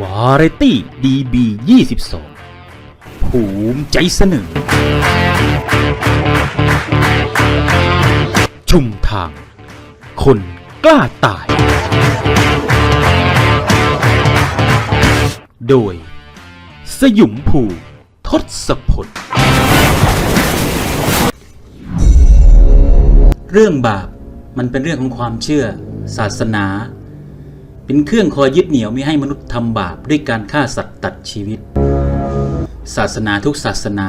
วาไรตี้ดีบี22ภูมิใจเสนอ ชุมทาง คนกล้าตาย โดย สยุมภูทศพล เรื่องบาปมันเป็นเรื่องของความเชื่อ ศาสนา เป็นเครื่องคอยยึดเหนี่ยวไม่ให้มนุษย์ทำบาปด้วยการฆ่าสัตว์ตัดชีวิต ศาสนาทุกศาสนา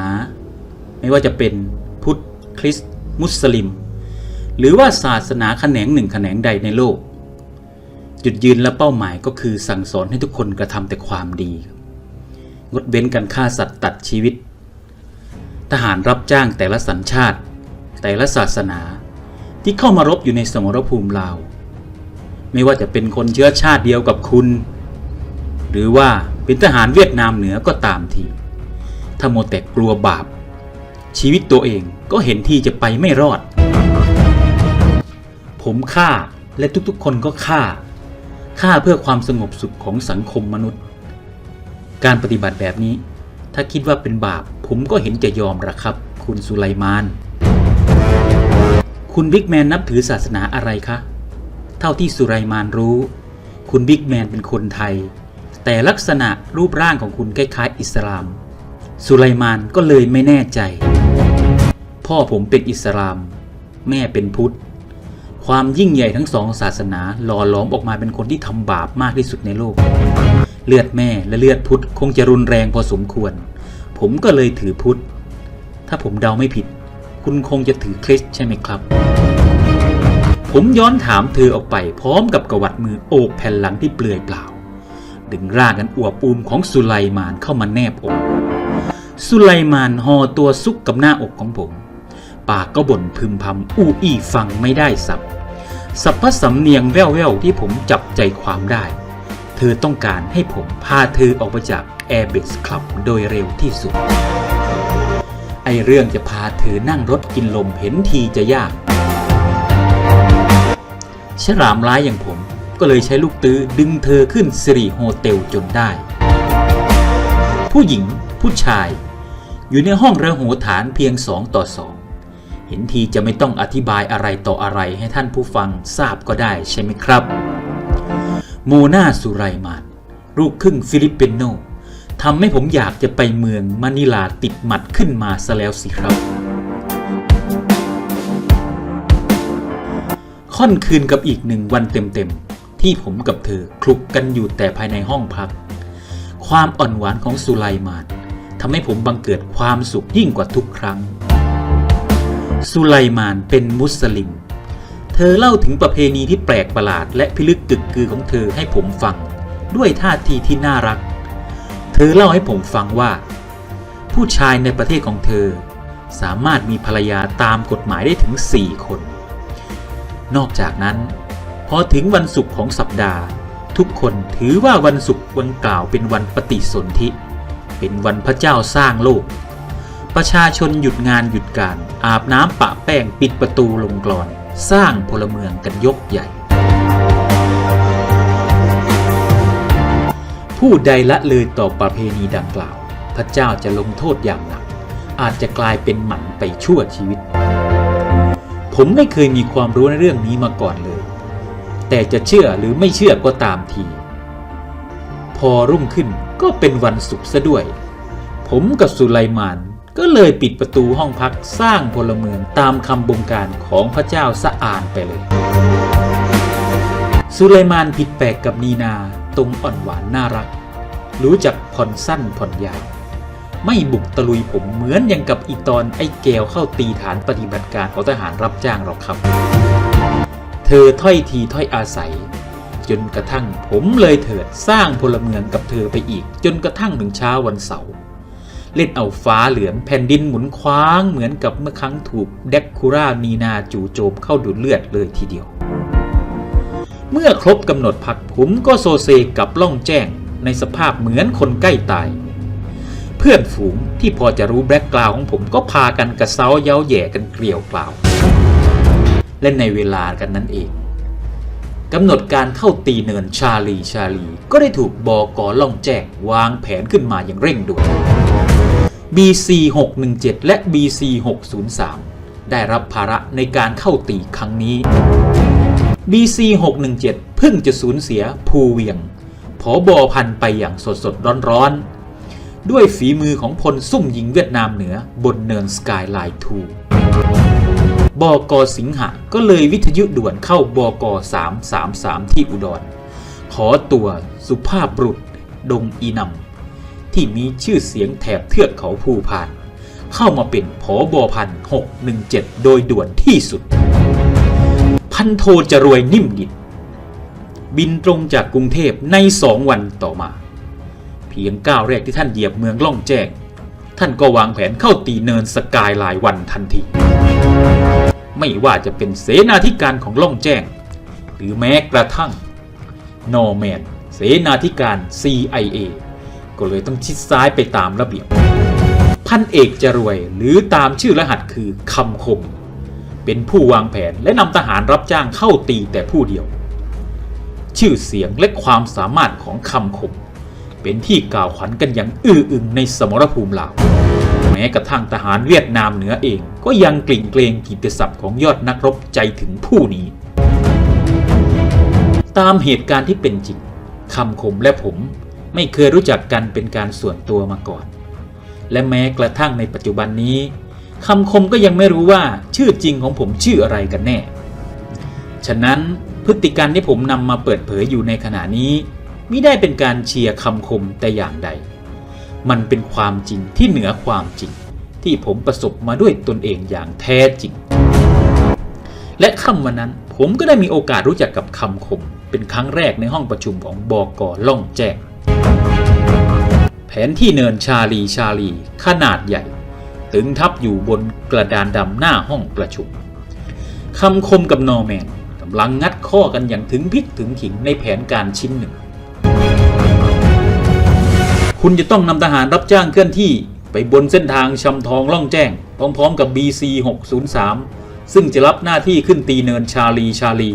ไม่ว่าจะเป็นพุทธคริสต์มุสลิม หรือว่าศาสนาแขนงหนึ่งแขนงใดในโลก จุดยืนและเป้าหมายก็คือสั่งสอนให้ทุกคนกระทำแต่ความดี งดเว้นการฆ่าสัตว์ตัดชีวิต ทหารรับจ้างแต่ละสัญชาติ แต่ละศาสนาที่เข้ามารบอยู่ในสมรภูมิลาว ไม่ว่าจะเป็นคนเชื้อชาติเดียวกับคุณ หรือว่าเป็นทหารเวียดนามเหนือก็ตามทีถ้าโมแต่กลัวบาป ชีวิตตัวเองก็เห็นที่จะไปไม่รอด ผมฆ่าและทุกๆคนก็ฆ่าฆ่าเพื่อความสงบสุขของสังคมมนุษย์ การปฏิบัติแบบนี้ ถ้าคิดว่าเป็นบาป ผมก็เห็นจะยอมละครับ คุณสุไลมาน คุณบิ๊กแมนนับถือศาสนาอะไรคะ ท่าที่สุไลมานรู้ คุณบิ๊กแมนเป็นคนไทย แต่ลักษณะรูปร่างของคุณคล้ายๆอิสลาม สุไลมานก็เลยไม่แน่ใจ พ่อผมเป็นอิสลาม แม่เป็นพุทธ ความยิ่งใหญ่ทั้งสองศาสนาหล่อหลอมออกมาเป็นคนที่ทำบาปมากที่สุดในโลก เลือดแม่และเลือดพุทธคงจะรุนแรงพอสมควร ผมก็เลยถือพุทธ ถ้าผมเดาไม่ผิด คุณคงจะถือคริสใช่ไหมครับ ผมย้อนถามเธอออกไปพร้อมกับกวัดมือโอบแผ่นหลังที่เปลือยเปล่า ดึงร่างกันอวบอูมของสุไลมานเข้ามาแนบอก สุไลมานห่อตัวซุกกับหน้าอกของผม ปากก็บ่นพึมพำอู้อี้ฟังไม่ได้สับสับพสำเนียงแว่วๆ ที่ผมจับใจความได้ เธอต้องการให้ผมพาเธอออกไปจาก Airbase Club โดยเร็วที่สุด ไอเรื่องจะพาเธอนั่งรถกินลมเห็นทีจะยาก ฉลามร้ายอย่างผมก็เลยใช้ลูกตื้อดึงเธอขึ้นสิริโฮเทลจนได้ ผู้หญิงผู้ชาย อยู่ในห้องระโหฐานเพียงสองต่อสองเห็นทีจะไม่ต้องอธิบายอะไรต่ออะไรให้ท่านผู้ฟังทราบก็ได้ใช่ไหมครับ โมนาสุไรมานลูกครึ่งฟิลิปปินโนทำให้ผมอยากจะไปเมืองมะนิลาติดหมัดขึ้นมาซะแล้วสิครับ ค่อนคืนกับอีกหนึ่งวันเต็มๆ ที่ผมกับเธอคลุกกันอยู่แต่ภายในห้องพัก ความอ่อนหวานของสุไลมานทำให้ผมบังเกิดความสุขยิ่งกว่าทุกครั้ง สุไลมานเป็นมุสลิม เธอเล่าถึงประเพณีที่แปลกประหลาดและพิลึกกึกกือของเธอให้ผมฟัง ด้วยท่าทีที่น่ารัก เธอเล่าให้ผมฟังว่า ผู้ชายในประเทศของเธอ สามารถมีภรรยาตามกฎหมายได้ถึง 4 คน นอกจากนั้น พอถึงวันศุกร์ของสัปดาห์ ทุกคนถือว่าวันศุกร์วันกล่าวเป็นวันปฏิสนธิ เป็นวันพระเจ้าสร้างโลก ประชาชนหยุดงานหยุดการอาบน้ำปะแป้งปิดประตูลงกรอน สร้างพลเมืองกันยกใหญ่ ผู้ใดละเลยต่อประเพณีดังกล่าว พระเจ้าจะลงโทษอย่างหนักอาจจะกลายเป็นหมันไปชั่วชีวิต ผมไม่เคยมีความรู้ในเรื่องนี้มาก่อนเลย แต่จะเชื่อหรือไม่เชื่อก็ตามที พอรุ่งขึ้นก็เป็นวันศุกร์ซะด้วย ผมกับสุไลมานก็เลยปิดประตูห้องพักสร้างพลเมืองตามคำบงการของพระเจ้าสะอานไปเลย สุไลมานผิดแปลกกับนีนาตรงอ่อนหวานน่ารัก รู้จักผ่อนสั้นผ่อนยาว ไม่บุกตะลุยผมเหมือนอย่างกับอีตอนไอ้แก้วเข้าตีฐานปฏิบัติการของทหารรับจ้างหรอกครับ เธอถ้อยทีถ้อยอาศัย จนกระทั่งผมเลยเถิดสร้างพลเมืองกับเธอไปอีก จนกระทั่งถึงเช้าวันเสาร์เล่นเอาฟ้าเหลืองแผ่นดินหมุนคว้างเหมือนกับเมื่อครั้งถูกเด็กคูรานีนาจู่โจมเข้าดูดเลือดเลยทีเดียว เมื่อครบกำหนดพักผมก็โซเซกับล่องแจ้งในสภาพเหมือนคนใกล้ตาย พื่อนฝูงที่พอจะรู้แบล็กกราวของผมก็พากันกระเซ้าเย้าแย่กันเกลียวกล่าวและในเวลากันนั้นเองกำหนดการเข้าตีเนินชาลีชาลี ก็ได้ถูกบอกอล่องแจ้งวางแผนขึ้นมาอย่างเร่งด่วน BC 617และ BC 603ได้รับภาระในการเข้าตีครั้งนี้ BC 617เพิ่งจะสูญเสียภูเวียงผอบอพันไปอย่างสดสดร้อนร้อนๆ ด้วยฝีมือของพลซุ่มยิงเวียดนามเหนือบนเนินสกายไลน์2บกสิงหะก็เลยวิทยุด่วนเข้าบก333 ที่อุดร ขอตัวสุภาพบุรุษดงอีนำที่มีชื่อเสียงแถบเทือกเขาภูพาน เข้ามาเป็นผอบอพัน617โดยด่วนที่สุด พันโทจะรวยนิ่มดินบินตรงจากกรุงเทพในสองวันต่อมา พียงก้าวแรกที่ท่านเหยียบเมืองล่องแจ้ง ท่านก็วางแผนเข้าตีเนินสกายไลน์วันทันที ไม่ว่าจะเป็นเสนาธิการของล่องแจ้ง หรือแม้กระทั่งนอร์แมนเสนาธิการ CIA ก็เลยต้องชิดซ้ายไปตามระเบียบ พันเอกจรวยหรือตามชื่อรหัสคือคำคม เป็นผู้วางแผนและนำทหารรับจ้างเข้าตีแต่ผู้เดียว ชื่อเสียงและความสามารถของคำคม เป็นที่กล่าวขวัญกันอย่างอื้ออึงในสมรภูมิลาวแม้กระทั่งทหารเวียดนามเหนือเอง ก็ยังกลิ่งเกรงกิตติศัพท์ของยอดนักรบใจถึงผู้นี้ ตามเหตุการณ์ที่เป็นจริงคำคมและผมไม่เคยรู้จักกันเป็นการส่วนตัวมาก่อน และแม้กระทั่งในปัจจุบันนี้คำคมก็ยังไม่รู้ว่าชื่อจริงของผมชื่ออะไรกันแน่ ฉะนั้นพฤติการที่ผมนำมาเปิดเผยอยู่ในขณะนี้ มิได้เป็นการเชียร์คำคมแต่อย่างใด มันเป็นความจริงที่เหนือความจริง ที่ผมประสบมาด้วยตนเองอย่างแท้จริง และค่ำวันนั้นผมก็ได้มีโอกาสรู้จักกับคำคม เป็นครั้งแรกในห้องประชุมของบอกอล่องแจ้ง แผนที่เนินชาลีชาลี ขนาดใหญ่ตึงทับอยู่บนกระดานดำหน้าห้องประชุมคำคมกับนอร์แมนกำลังงัดข้อกันอย่างถึงพริกถึงขิงในแผนการชิ้นหนึ่ง คุณจะต้องนำทหารรับจ้างเคลื่อนที่ไปบนเส้นทางชำทองล่องแจ้ง พร้อมๆกับ BC 603ซึ่งจะรับหน้าที่ขึ้นตีเนินชาลีชาลี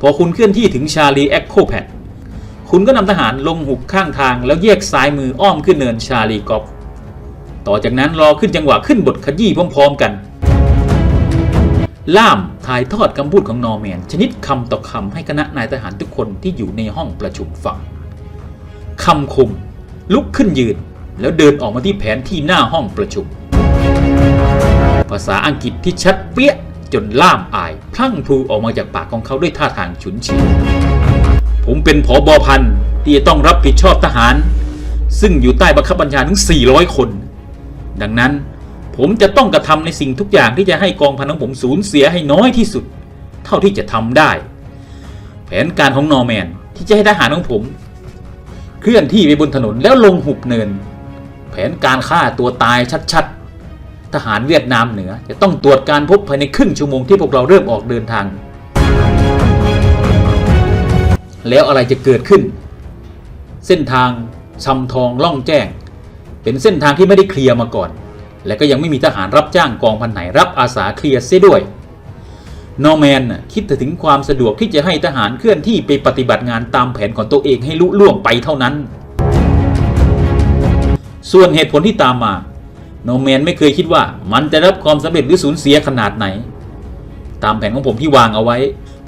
พอคุณเคลื่อนที่ถึงชาลีแอคโคแพดคุณก็นำทหารลงหุบข้างทางแล้วแยกซ้ายมืออ้อมขึ้นเนินชาลีกอฟต่อจากนั้นรอขึ้นจังหวะขึ้นบทขยี้พร้อม ๆ กัน ล่ามถ่ายทอดคำพูดของนอร์แมน ชนิดคำต่อคำให้คณะนายทหารทุกคนที่อยู่ในห้องประชุมฟังคำคม ลุกขึ้นยืน แล้วเดินออกมาที่แผนที่หน้าห้องประชุม ภาษาอังกฤษที่ชัดเปี้ยจนล่ามอาย พลั่งพลูออกมาจากปากของเขาด้วยท่าทางฉุนเฉียวผมเป็นผอบอพันที่จะต้องรับผิดชอบทหาร ซึ่งอยู่ใต้บังคับบัญชาถึง 400 คน ดังนั้นผมจะต้องกระทำในสิ่งทุกอย่างที่จะให้กองพันของผมสูญเสียให้น้อยที่สุด เท่าที่จะทำได้ แผนการของนอร์แมนที่จะให้ทหารของผม เคลื่อนที่ไปบนถนนแล้วลงหุบเนิน แผนการฆ่าตัวตายชัดๆ ทหารเวียดนามเหนือ จะต้องตรวจการพบภายในครึ่งชั่วโมงที่พวกเราเริ่มออกเดินทาง แล้วอะไรจะเกิดขึ้น เส้นทางชำทองล่องแจ้ง เป็นเส้นทางที่ไม่ได้เคลียร์มาก่อน และก็ยังไม่มีทหารรับจ้างกองพันไหนรับอาสาเคลียร์เสียด้วย นอร์แมนน่ะคิดถึงความสะดวกที่จะให้ทหารเคลื่อนที่ไปปฏิบัติงานตามแผนของตัวเองให้ลุล่วงไปเท่านั้น ส่วนเหตุผลที่ตามมา โนแมนไม่เคยคิดว่ามันจะรับความสำเร็จหรือสูญเสียขนาดไหน ตามแผนของผมที่วางเอาไว้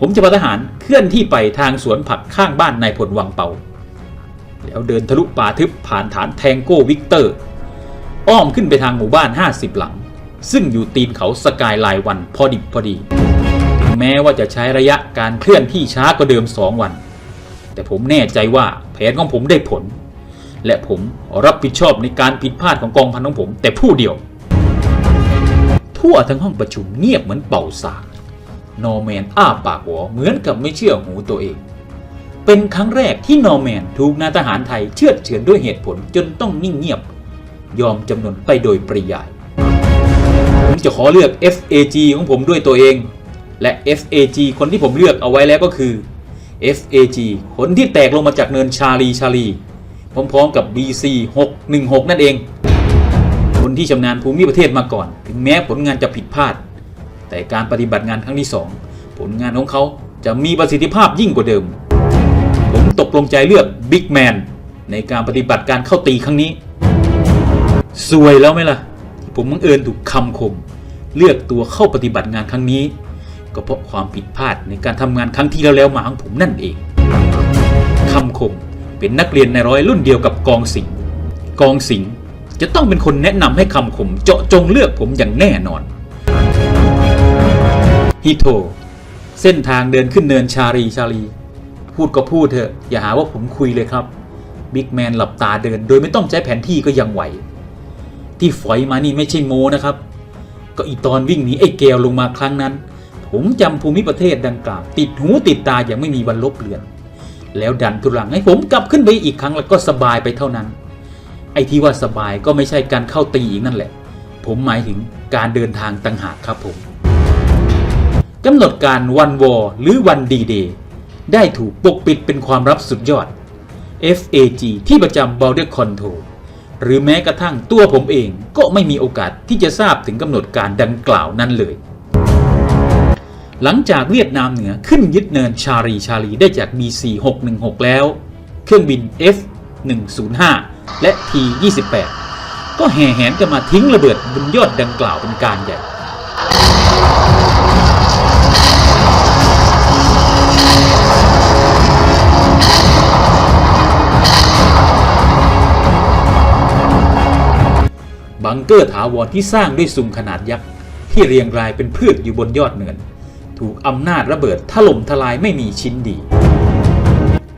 ผมจะพาทหารเคลื่อนที่ไปทางสวนผักข้างบ้านนายพลวังเปา แล้วเดินทะลุป่าทึบผ่านฐานแทงโก้วิกเตอร์ อ้อมขึ้นไปทางหมู่บ้าน 50 หลัง ซึ่งอยู่ตีนเขาสกายไลน์วันพอดิบพอดี แม้ว่าจะใช้ระยะการเคลื่อนที่ช้ากว่าเดิม 2 วัน แต่ผมแน่ใจว่าแผนของผมได้ผล และผมรับผิดชอบในการผิดพลาดของกองพันของผม แต่ผู้เดียว ทั่วทั้งห้องประชุมเงียบเหมือนเป่าสากนอร์แมนอ้าปากหัวเหมือนกับไม่เชื่อหูตัวเอง เป็นครั้งแรกที่นอร์แมนถูกนายทหารไทยเชื่อดเฉือนด้วยเหตุผลจนต้องนิ่งเงียบ ยอมจำนนไปโดยปริยาย ผมจะขอเลือก FAG ของผมด้วยตัวเอง และ FAG คนที่ผมเลือกเอาไว้แล้วก็คือ FAG คนที่แตกลงมาจากเนินชาลีชาลีพร้อมๆกับ BC 616 นั่นเอง คนที่ชำนาญภูมิประเทศมาก่อน ถึงแม้ผลงานจะผิดพลาด แต่การปฏิบัติงานครั้งที่ 2 ผลงานของเขาจะมีประสิทธิภาพยิ่งกว่าเดิม ผมตกลงใจเลือกบิ๊กแมนในการปฏิบัติการเข้าตีครั้งนี้ สวยแล้วไหมล่ะ ผมบังเอิญถูกคำคม เลือกตัวเข้าปฏิบัติงานครั้งนี้ ก็เพราะความผิดพลาดในการทำงานครั้งที่แล้วแล้วมาของผมนั่นเองคำคมเป็นนักเรียนในร้อยรุ่นเดียวกับกองสิงกองสิงจะต้องเป็นคนแนะนำให้คำคมเจาะจงเลือกผมอย่างแน่นอนฮิโตเส้นทางเดินขึ้นเนินชาลีชาลีพูดก็พูดเถอะ อย่าหาว่าผมคุยเลยครับบิ๊กแมนหลับตาเดิน โดยไม่ต้องใช้แผนที่ก็ยังไหว ที่ฝอยมานี่ไม่ใช่โมนะครับ ก็อีตอนวิ่งหนีไอ้แกวลงมาครั้งนั้น ผมจำภูมิประเทศดังกล่าวติดหูติดตาอย่างไม่มีวันลบเลือน แล้วดันทุรังให้ผมกลับขึ้นไปอีกครั้งแล้วก็สบายไปเท่านั้น ไอ้ที่ว่าสบายก็ไม่ใช่การเข้าตีอีกนั่นแหละ ผมหมายถึงการเดินทางต่างหากครับผมกำหนดการวันวอหรือวันดีเดย์ได้ถูกปกปิดเป็นความลับสุดยอด FAG ที่ประจำ Border Control หรือแม้กระทั่งตัวผมเองก็ไม่มีโอกาสที่จะทราบถึงกำหนดการดังกล่าวนั้นเลย หลังจากเวียดนามเหนือขึ้นยึดเนินชารีชาลีได้จาก BC 616 แล้ว เครื่องบิน F 105 และ T 28ก็แห่แหนกันมาทิ้งระเบิดบนยอดดังกล่าวเป็นการใหญ่บังเกอร์ถาวรที่สร้างด้วยซุงขนาดยักษ์ ที่เรียงรายเป็นพืชอยู่บนยอดเนิน ถูกอำนาจระเบิดถล่มทลายไม่มีชิ้นดี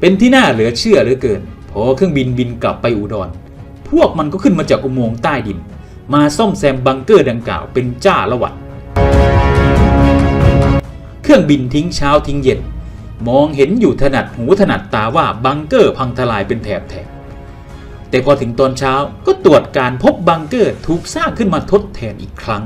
เป็นที่น่าเหลือเชื่อเหลือเกิน พอเครื่องบินบินกลับไปอุดร พวกมันก็ขึ้นมาจากอุโมงค์ใต้ดิน มาซ่อมแซมบังเกอร์ดังกล่าวเป็นจ้าละวันเครื่องบินทิ้งเช้าทิ้งเย็น มองเห็นอยู่ถนัดหูถนัดตาว่าบังเกอร์พังทลายเป็นแถบแถบแต่พอถึงตอนเช้าก็ตรวจการพบบังเกอร์ถูกสร้างขึ้นมาทดแทนอีกครั้ง